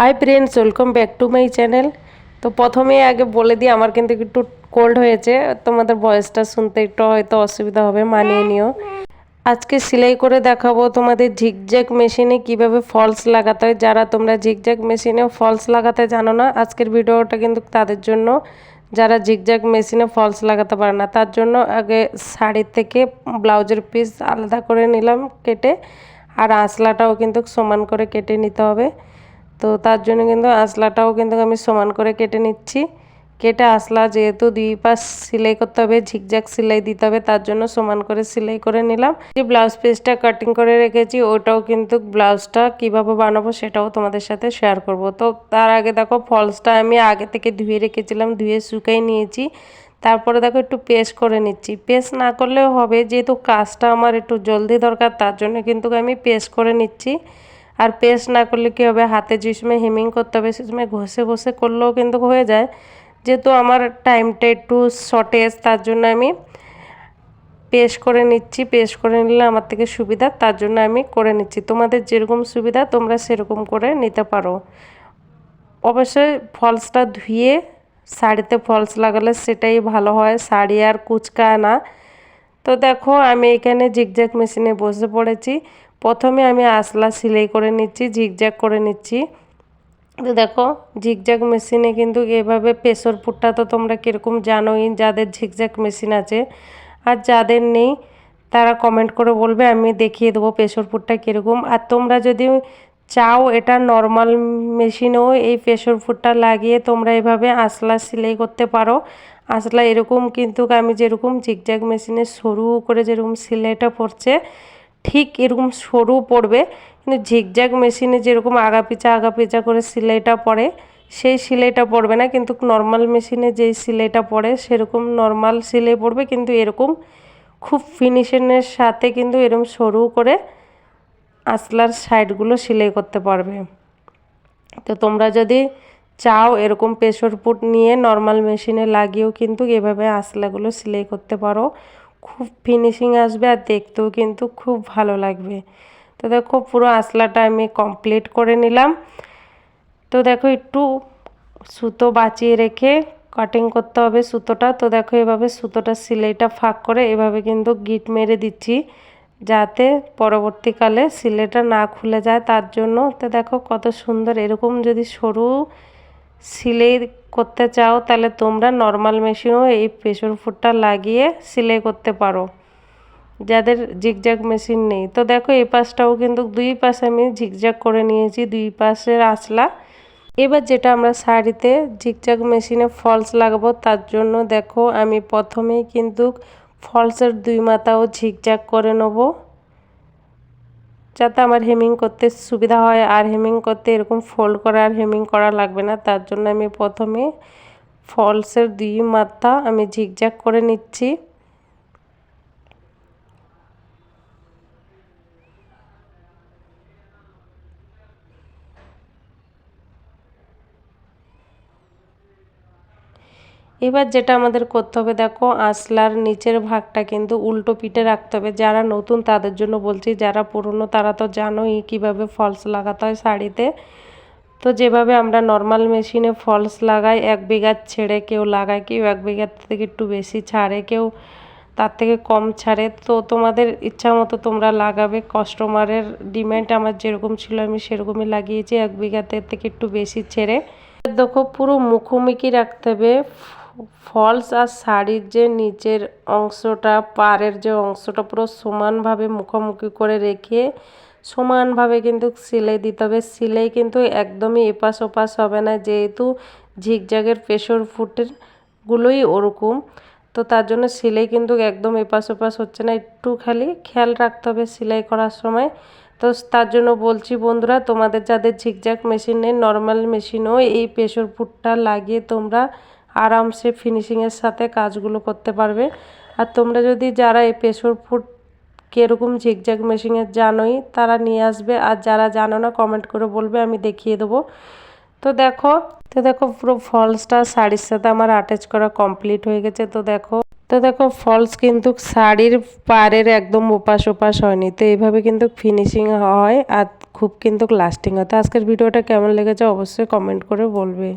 Hi friends welcome back to my channel তো প্রথমে আগে বলে দিই, আমার কিন্তু একটু কোল্ড হয়েছে, তোমাদের ভয়েসটা শুনতে একটু হয়তো অসুবিধা হবে, মানিয়ে নিও। আজকে সেলাই করে দেখাবো তোমাদের ঝিকঝ্যাক মেশিনে কীভাবে ফলস লাগাতে হয়। যারা তোমরা ঝিকঝ্যাক মেশিনে ফলস লাগাতে জানো না, আজকের ভিডিওটা কিন্তু তাদের জন্য, যারা ঝিকঝ্যাক মেশিনে ফলস লাগাতে পারে না, তার জন্য আগে শাড়ির থেকে ব্লাউজের পিস আলাদা করে নিলাম কেটে, আর আঁচলাটাও কিন্তু সমান করে কেটে নিতে হবে। তো তার জন্য কিন্তু আসলাটাও কিন্তু আমি সমান করে কেটে নিচ্ছি। কেটে আসলা যেহেতু দুই পাশ সেলাই করতে হবে, ঝিকঝাক সেলাই দিতে হবে, তার জন্য সমান করে সেলাই করে নিলাম। যে ব্লাউজ পিসটা কাটিং করে রেখেছি, ওটাও কিন্তু ব্লাউজটা কীভাবে বানাবো সেটাও তোমাদের সাথে শেয়ার করব। তো তার আগে দেখো ফলসটা আমি আগে থেকে ধুয়ে রেখেছিলাম, ধুয়ে শুকাই নিয়েছি। তারপরে দেখো, একটু পেস্ট করে নিচ্ছি। পেস্ট না করলেও হবে, যেহেতু কাজটা আমার একটু জলদি দরকার, তার জন্য কিন্তু আমি পেস্ট করে নিচ্ছি। আর পেস্ট না করলে কী হবে? হাতে যে সময় হেমিং করতে হবে, সে সময় ঘষে ঘষে করলেও কিন্তু হয়ে যায়। যেহেতু আমার টাইমটা একটু শর্টেজ তার জন্য আমি পেস্ট করে নিচ্ছি। পেস্ট করে নিলে আমার থেকে সুবিধা, তার জন্য আমি করে নিচ্ছি। তোমাদের যেরকম সুবিধা, তোমরা সেরকম করে নিতে পারো। অবশ্যই ফলসটা ধুয়ে, শাড়িতে ফলস লাগালে সেটাই ভালো হয়। শাড়ি আর কুচকা না। তো দেখো, আমি এখানে জিগজ্যাগ মেশিনে বসে পড়েছি। প্রথমে আমি আসলা সেলাই করে নিচ্ছি ঝিকঝ্যাক করে নিচ্ছি। তো দেখো ঝিকঝ্যাক মেশিনে কিন্তু এভাবে প্রেশর ফুটটা তো তোমরা কীরকম জানোই, যাদের ঝিকঝ্যাক মেশিন আছে। আর যাদের নেই, তারা কমেন্ট করে বলবে, আমি দেখিয়ে দেবো প্রেশর ফুটটা কীরকম। আর তোমরা যদি চাও, এটা নর্মাল মেশিনেও এই প্রেশর ফুটটা লাগিয়ে তোমরা এভাবে আসলা সেলাই করতে পারো। আসলা এরকম কিন্তু আমি যেরকম ঝিকঝ্যাক মেশিনে সরু করে যেরকম সেলাইটা পড়ছে, ঠিক এরকম সরু পড়বে। কিন্তু ঝিকঝ্যাক মেশিনে যেরকম আগা পিচা আগা পিচা করে সেলাইটা পড়ে, সেই সেলাইটা পড়বে না। কিন্তু নর্মাল মেশিনে যেই সেলাইটা পড়ে, সেরকম নর্মাল সেলাই পড়বে। কিন্তু এরকম খুব ফিনিশিংয়ের সাথে কিন্তু এরকম সরু করে আসলার সাইডগুলো সেলাই করতে পারবে। তো তোমরা যদি চাও এরকম প্রেশর পুট নিয়ে নর্মাল মেশিনে লাগিয়েও কিন্তু এভাবে আসলাগুলো সেলাই করতে পারো। খুব ফিনিশিং আসবে আর দেখতেও কিন্তু খুব ভালো লাগবে। তো দেখো পুরো আসলাটা আমি কমপ্লিট করে নিলাম। তো দেখো একটু সুতো বাঁচিয়ে রেখে কাটিং করতে হবে সুতোটা। তো দেখো এভাবে সুতোটা সিলাইটা ফাঁক করে এভাবে কিন্তু গিট মেরে দিচ্ছি। যাতে পরবর্তীকালে সিলেটা না খুলে যায়, তার জন্য তো দেখো কত সুন্দর এরকম যদি সরু সিলাই করতে চাও, তাহলে তোমরা নর্মাল মেশিনেও এই প্রেশার ফুটটা লাগিয়ে সেলাই করতে পারো। যাদের ঝিকঝাক মেশিন নেই। তো দেখো এই পাশটাও কিন্তু দুই পাশে আমি ঝিকঝাক করে নিয়েছি, দুই পাশের আসলা এবার যেটা আমরা শাড়িতে ঝিকঝাক মেশিনে ফলস লাগাবো, তার জন্য দেখো আমি প্রথমেই কিন্তু ফলসের দুই মাথাও ঝিকঝাক করে নেব। যাতে আমার হেমিং করতে সুবিধা হয়। আর হেমিং করতে এরকম ফোল্ড করা আর হেমিং করা লাগবে না। তার জন্য আমি প্রথমে ফলসের দুই মাথা আমি ঝিকঝাক করে নিচ্ছি। এবার যেটা আমাদের করতে হবে, দেখো আসলার নিচের ভাগটা কিন্তু উল্টো পিঠে রাখতে হবে। যারা নতুন তাদের জন্য বলছি, যারা পুরনো তারা তো জানোই কীভাবে ফলস লাগাতে হয় শাড়িতে। তো যেভাবে আমরা নর্মাল মেশিনে ফলস লাগাই, এক বিঘা ছেড়ে কেউ লাগায় কেউ এক বিঘার থেকে একটু বেশি ছাড়ে কেউ, তার থেকে কম ছাড়ে। তো তোমাদের ইচ্ছা মতো তোমরা লাগাবে। কাস্টমারের ডিমান্ড আমার যেরকম ছিল, আমি সেরকমই লাগিয়েছি। এক বিঘাতে থেকে একটু বেশি ছেড়ে। দেখো, পুরো মুখোমুখি রাখতে হবে। ফলস আর শাড়ির যে নিচের অংশটা, পাড়ের যে অংশটা পুরো সমানভাবে মুখোমুখি করে রেখে সমানভাবে কিন্তু সিলাই দিতে হবে। সিলাই কিন্তু একদমই এপাশ ওপাশ হবে না, যেহেতু ঝিকঝাগের প্রেশর ফুটের গুলোই ওরকম। তো তার জন্য সিলাই কিন্তু একদম এপাশ ওপাশ হচ্ছে না, একটু খালি খেয়াল রাখতে হবে সেলাই করার সময়। তো তার জন্য বলছি বন্ধুরা, তোমাদের যাদের ঝিকঝাক মেশিন নেই নর্মাল মেশিনও এই প্রেশর ফুটটা লাগিয়ে তোমরা আরামসে ফিনিশিংয়ের সাথে কাজগুলো করতে পারবে। আর তোমরা যদি যারা এই প্রেশর ফুট কীরকম ঝিকঝাক মেশিনের জানোই, তারা নিয়ে আসবে। আর যারা জানো না কমেন্ট করে বলবে, আমি দেখিয়ে দেবো। তো দেখো তো দেখো, পুরো ফলসটা শাড়ির সাথে আমার অ্যাটাচ করা কমপ্লিট হয়ে গেছে। তো দেখো তো দেখো ফলস কিন্তু শাড়ির পাড়ের একদম ওপাশ ওপাশ হয়নি। তো এইভাবে কিন্তু ফিনিশিং হয়, আর খুব কিন্তু লাস্টিং হয়। তো আজকের ভিডিওটা কেমন লেগেছে অবশ্যই কমেন্ট করে বলবে।